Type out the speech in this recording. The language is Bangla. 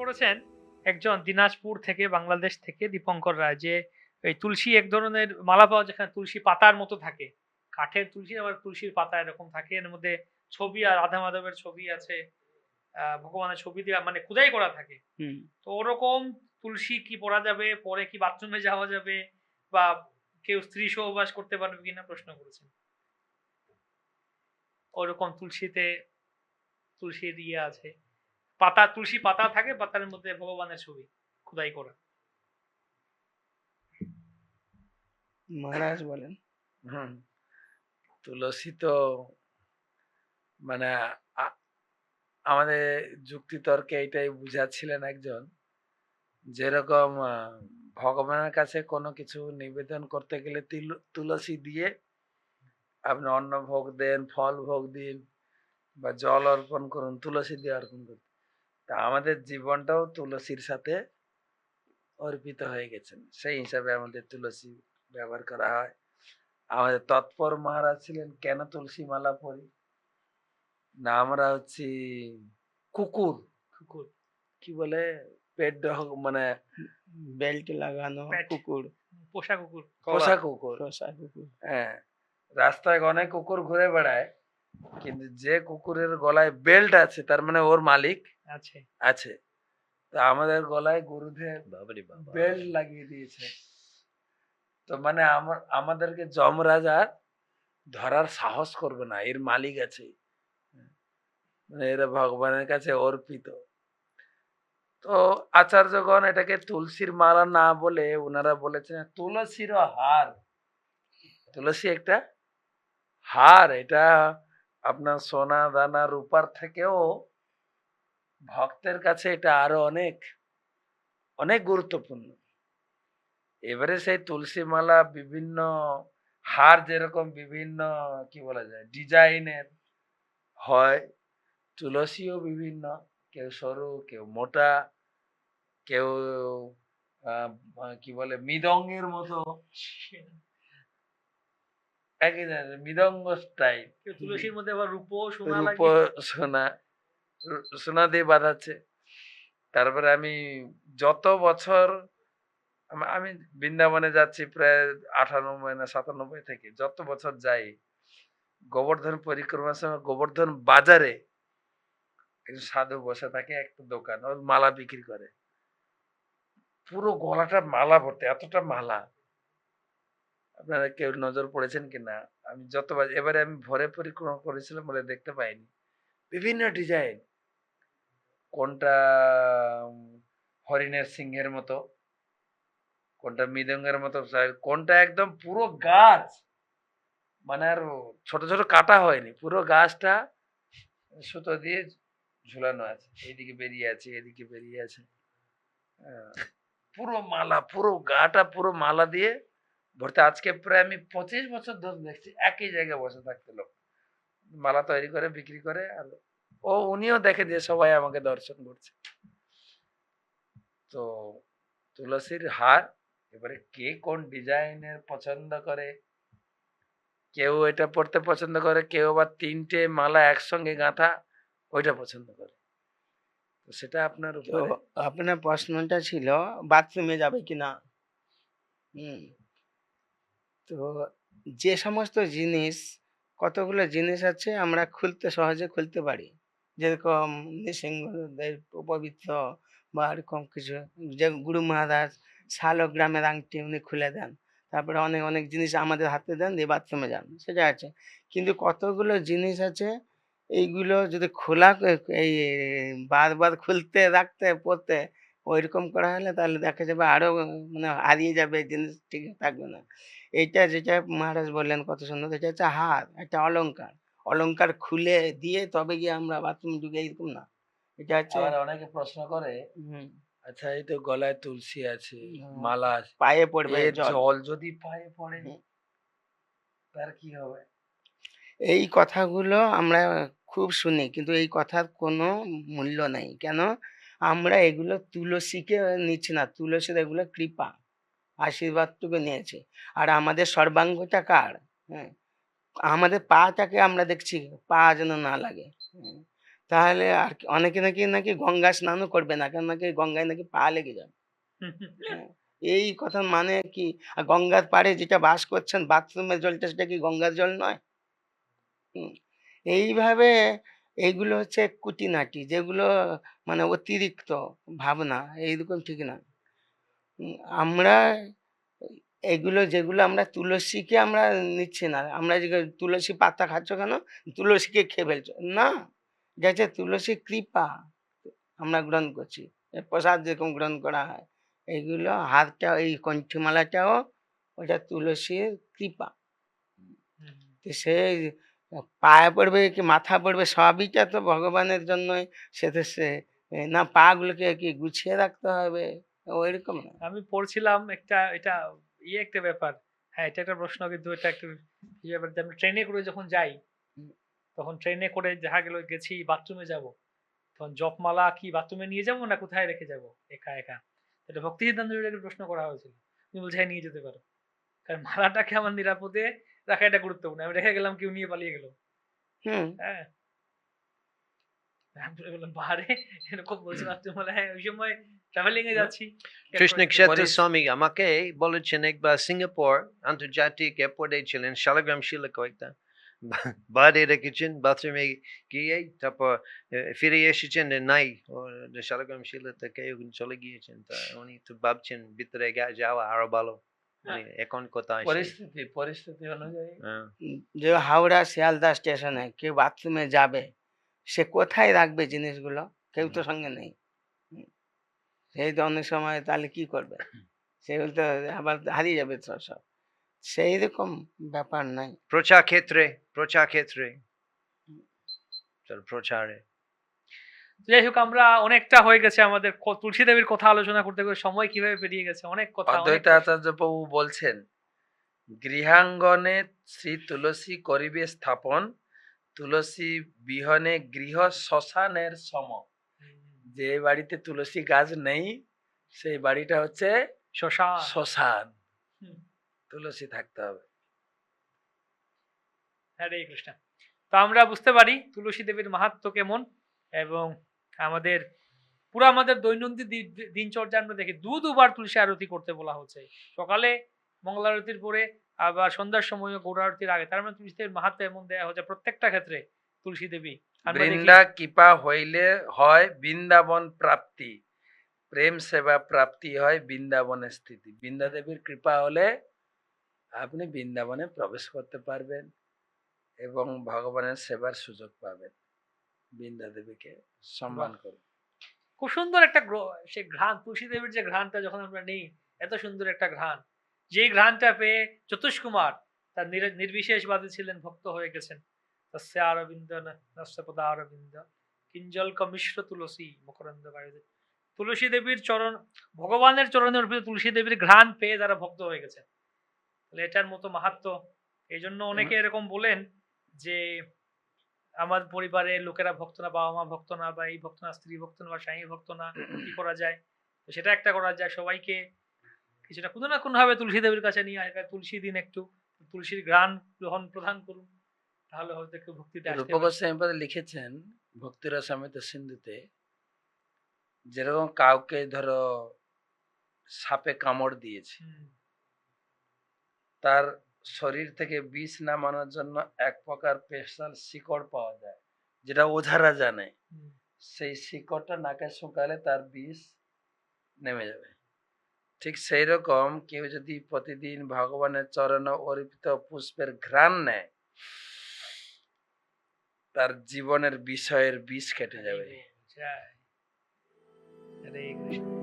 করেছেন একজন দিনাজপুর থেকে বাংলাদেশ থেকে দীপঙ্কর রায় যে এই তুলসী এক ধরনের মালা পাওয়া যেখানে তুলসী পাতার মতো থাকে। কাঠের তুলসী আবার তুলসীর পাতা এরকম থাকে। এর মধ্যে ছবি আর রাধা মাধবের ছবি আছে ভগবানের ছবি দিয়ে মানে খোদাই করা থাকে। তো ওরকম তুলসী কি পরা যাবে পরে কি বাথরুমে যাওয়া যাবে বা কেউ স্ত্রী সহবাস করতে পারবে কিনা প্রশ্ন করেছেন। ওরকম তুলসীতে তুলসীর ইয়ে আছে। পাতা তুলসী পাতা থাকে পাতার মধ্যে ভগবানের ছবি খোদাই করা। মহারাজ বলেন। হুম তুলসী তো মানে আমাদের যুক্তিতর্কে এটাই বুঝাচ্ছিলেন একজন যেরকম ভগবানের কাছে কোনো কিছু নিবেদন করতে গেলে তিল- তুলসী দিয়ে আপনি অন্ন ভোগ দেন ফল ভোগ দিন বা জল অর্পণ করুন তুলসী দিয়ে অর্পণ করুন তা আমাদের জীবনটাও তুলসীর সাথে অর্পিত হয়ে গেছেন। সেই হিসাবে আমাদের তুলসী ব্যবহার করা হয়। আমাদের তৎপর মহারাজ ছিলেন কেন তুলসী মালা পরি? না আমরা হচ্ছি কুকুর। কুকুর। কি বলে? পেট মানে বেল্ট লাগানো. কুকুর। পোষা কুকুর। পোষা কুকুর। পোষা কুকুর। হ্যাঁ রাস্তায় অনেক কুকুর ঘুরে বেড়ায় কিন্তু যে কুকুরের গলায় বেল্ট আছে তার মানে ওর মালিক আছে। আছে। তা আমাদের গলায় গুরুদেব বেল্ট লাগিয়ে দিয়েছে। তো মানে আমার আমাদেরকে যমরাজ আর ধরার সাহস করবে না এর মালিক আছে। মানে এরা ভগবানের কাছে অর্পিত। তো আচার্যগণ এটাকে তুলসীর মালা না বলে ওনারা বলেছেন তুলসীর হার। তুলসী একটা হার এটা আপনার সোনা দানা রূপার থেকেও ভক্তের কাছে এটা আরও অনেক অনেক গুরুত্বপূর্ণ। এবারে সেই তুলসী মালা বিভিন্ন হার যেরকম বিভিন্ন কি বলা যায় ডিজাইনের হয় তুলসীও বিভিন্ন কেউ সরু কেউ মোটা কেউ কি বলে মৃদঙ্গের মতো। মৃদঙ্গ স্টাইল তুলসীর মধ্যে আবার রূপো সোনা। সোনা দিয়ে বাঁধাচ্ছে তারপরে আমি যত বছর আমি বৃন্দাবনে যাচ্ছি প্রায় আঠানব্বই না সাতানব্বই থেকে, যত বছর যাই, গোবর্ধন পরিক্রমার সময় গোবর্ধন বাজারে একজন সাধু বসে থাকে একটা দোকান, ওর মালা বিক্রি করে। পুরো গলাটা মালা ভর্তি, এতটা মালা। আপনারা কেউ নজর পড়েছেন কিনা আমি যতবার, এবারে আমি ভরে পরিক্রমা করেছিলাম বলে দেখতে পাইনি। বিভিন্ন ডিজাইন। কোনটা হরিণের সিংহের মতো, কোনটা মৃদঙ্গের মতো কোনটা একদম পুরো গাছ মানে আর ছোট ছোট কাটা হয়নি, পুরো গাছটা সুতো দিয়ে ঝুলানো আছে, এইদিকে বেরিয়ে আছে এদিকে বেরিয়ে আছে পুরো মালা, পুরো গাটা, পুরো মালা দিয়ে ভর্তি, আজকে প্রায় আমি পঁচিশ বছর ধরে দেখছি, একই জায়গায় বসে থাকতে লোক, মালা তৈরি করে, বিক্রি করে, আর ও উনিও দেখে যে সবাই আমাকে দর্শন করছে। তো তুলসীর হার এবারে কে কোন ডিজাইনের পছন্দ করে? কেউ এটা পড়তে পছন্দ করে কেউ আবার তিনটে মালা একসঙ্গে গাঁথা ওইটা পছন্দ করে। তো সেটা আপনার তো আপনার প্রশ্নটা ছিল বাথরুমে যাবে কিনা? হুম। তো যে সমস্ত জিনিস কতগুলো জিনিস আছে আমরা খুলতে সহজে খুলতে পারি? যেরকম নৃসিংহদের পবিত্র বা এরকম কিছু, যে গুরু মহারাজ শালগ্রামের আংটি উনি খুলে দেন। তারপরে অনেক অনেক জিনিস আমাদের হাতে দেন, দিয়ে বাথরুমে যান। সেটা আছে। কিন্তু কতগুলো জিনিস আছে, এইগুলো যদি খোলা এই বারবার খুলতে, রাখতে পড়তে ওইরকম করা হলে তাহলে দেখা যাবে আরও মানে হারিয়ে যাবে জিনিস ঠিক থাকবে না। এইটা যেটা মহারাজ বললেন কত সুন্দর, এটা হচ্ছে হার, একটা অলংকার। অলংকার খুলে দিয়ে তবে গিয়ে আমরা বাথরুম ঢুকে এরকম না। এটা হচ্ছে আবার অনেকে প্রশ্ন করে আচ্ছা এই তো গলায় তুলসী আছে মালা আছে পায়ে পড়বে জল। যদি পায়ে পড়ে তার কি হবে? এই কথাগুলো আমরা খুব শুনি কিন্তু এই কথার কোনো মূল্য নেই। কেন? আমরা এগুলো তুলসীকে নিচ্ছি না। তুলসীর এগুলো কৃপা আশীর্বাদটুকু নিয়েছি। আর আমাদের সর্বাঙ্গটা কার? হ্যাঁ? আমাদের পাটাকে আমরা দেখছি পা যেন না লাগে। তাহলে আর অনেকে নাকি নাকি গঙ্গা স্নানও করবে না কারণ নাকি গঙ্গায় নাকি পা লেগে যাবে। হ্যাঁ, এই কথা মানে কি আর গঙ্গার পাড়ে যেটা বাস করছেন বাথরুমের জলটা সেটা কি গঙ্গার জল নয়? এইভাবে এইগুলো হচ্ছে কুটিনাটি যেগুলো মানে অতিরিক্ত ভাবনা এইরকম ঠিক না। আমরা এগুলো যেগুলো আমরা তুলসীকে আমরা নিচ্ছি না। আমরা যে তুলসী পাতা খাচ্ছ কেন? তুলসীকে খেয়ে ফেলছো। না হচ্ছে তুলসী কৃপা আমরা গ্রহণ করছি। প্রসাদ যেরকম গ্রহণ করা হয়। এইগুলো হাতটা এই কণ্ঠিমালাটাও ওটা তুলসীর কৃপা। তো সে পায়ে পড়বে কি মাথা পড়বে সবইটা তো ভগবানের জন্যই। সেটা সে, না পা গুলোকে কি গুছিয়ে রাখতে হবে? ওইরকম আমি পড়ছিলাম একটা, এটা ইয়ে একটা ব্যাপার। হ্যাঁ এটা একটা প্রশ্ন কিন্তু এটা একটা ইয়ে ব্যাপার আমরা ট্রেনে করে যখন যাই তখন ট্রেনে করে দেখা গেল গেছি বাথরুমে যাব। তখন জপমালা কি বাথরুমে নিয়ে যাব না কোথায় রেখে যাব? একা একা। এটা ভক্তি সিদ্ধান্ত প্রশ্ন করা হয়েছিল। তুমি বলছে হ্যাঁ নিয়ে যেতে পারো। কারণ মালাটাকে আমার নিরাপদে রাখা এটা গুরুত্বপূর্ণ। আমি রেখে গেলাম কেউ নিয়ে পালিয়ে গেল। হ্যাঁ। আমি বললাম বাহারে এরকম বলছিলাম তুমি বলে হ্যাঁ ওই সময় ট্রাভেলিং এ যাচ্ছি কৃষ্ণ ক্ষেত্র স্বামী আমাকে বলেছেন একবার সিঙ্গাপুর আন্তর্জাতিক এয়ারপোর্টে ছিলেন শালগ্রাম শিলা কয়েকটা বাইরে রেখেছেন বাথরুমে গিয়ে তারপর ফিরে এসেছেন নাই শালগ্রাম শিলা থেকে চলে গিয়েছেন তা উনি তো ভাবছেন ভিতরে গা- যাওয়া আরও ভালো। এখন কোথায় পরিস্থিতি পরিস্থিতি অনুযায়ী। হ্যাঁ। যে হাওড়া শিয়ালদা স্টেশনে কেউ বাথরুমে যাবে? সে কোথায় রাখবে জিনিসগুলো? কেউ তো সঙ্গে নেই। সেই তো অনেক সময় তাহলে কি করবে? সেগুলো তো আবার হারিয়ে যাবে তো সব। সেই রকম ব্যাপার নাই। প্রচার ক্ষেত্রে প্রচার ক্ষেত্রে। চল প্রচারে। যাই হোক আমরা অনেকটা হয়ে গেছে আমাদের তুলসী দেবীর কথা আলোচনা করতে করে সময় কীভাবে পেরিয়ে গেছে? অনেক কথা অদ্বৈত। আচার্য প্রভু বলছেন গৃহাঙ্গনে শ্রী তুলসী করিবে স্থাপন তুলসী বিহনে গৃহ শ্মশানের সম। যে বাড়িতে তুলসী গাছ নেই সেই বাড়িটা হচ্ছে শ্মশান। শ্মশান। তুলসী থাকতে হবে। হরে কৃষ্ণ। তো আমরা বুঝতে পারি তুলসী দেবীর মাহাত্ম কেমন এবং আমাদের পুরো আমাদের দৈনন্দিন দিনচর্যা আমরা দেখি। দু দুবার তুলসী আরতি করতে বলা হচ্ছে। সকালে মঙ্গল আরতির পরে আবার সন্ধ্যার সময় গৌর আরতির আগে। তার মানে তুলসী মাহাত্ম এমন দেওয়া হচ্ছে প্রত্যেকটা ক্ষেত্রে তুলসী দেবী। বৃন্দা কৃপা হইলে হয় বৃন্দাবন প্রাপ্তি। প্রেম সেবা প্রাপ্তি হয় বৃন্দাবনের স্থিতি। বৃন্দা দেবীর কৃপা হলে আপনি বৃন্দাবনে প্রবেশ করতে পারবেন এবং ভগবানের সেবার সুযোগ পাবেন। বৃন্দা দেবীকে সম্মান করুন। খুব সুন্দর একটা সে ঘ্রাণ তুলসী দেবীর যে ঘ্রাণটা যখন আমরা নেই এত সুন্দর একটা ঘ্রাণ। যে ঘ্রাণটা পেয়ে চতুষ কুমার তার নির- নির্বিশেষবাদী ছিলেন ভক্ত হয়ে গেছেন। তস্য আরবিন্দ নস্যপদা অরবিন্দ কিঞ্জল মিশ্র তুলসী মকরন্দ বায়ুদে তুলসী দেবীর চরণ ভগবানের চরণের উপরে তুলসী দেবীর ঘ্রাণ পেয়ে তারা ভক্ত হয়ে গেছেন। তাহলে এটার মতো মাহাত্ম। এই জন্য অনেকে এরকম বলেন যে আমার পরিবারের লোকেরা ভক্ত না বাবা মা ভক্ত না বা এই ভক্ত না স্ত্রী ভক্ত না বা স্বামী ভক্ত না কি করা যায়? তো সেটা একটা করা যায় সবাইকে। কিছুটা কোনো না কোনো ভাবে তুলসী দেবীর কাছে নিয়ে আসবে তুলসী দিন একটু তুলসীর গ্রান গ্রহণ প্রদান করুন তাহলে হয়তো একটু ভক্তিতে পারবে। রূপগোস্বামীপদ লিখেছেন ভক্তিরা সমেত সিন্ধুতে যেরকম কাউকে ধরো সাপে কামড় দিয়েছে তার শরীর থেকে বিষ নামানোর জন্য এক প্রকার স্পেশাল শিকড় পাওয়া যায় যেটা ওঝারা জানে সেই শিকড়টা নাকে শুকালে তার বিষ নেমে যাবে। ঠিক সেই রকম কেউ যদি প্রতিদিন ভগবানের চরণ অর্পিত পুষ্পের ঘ্রাণ নেয় তার জীবনের বিষয়ের বিষ কেটে যাবে। হরে কৃষ্ণ।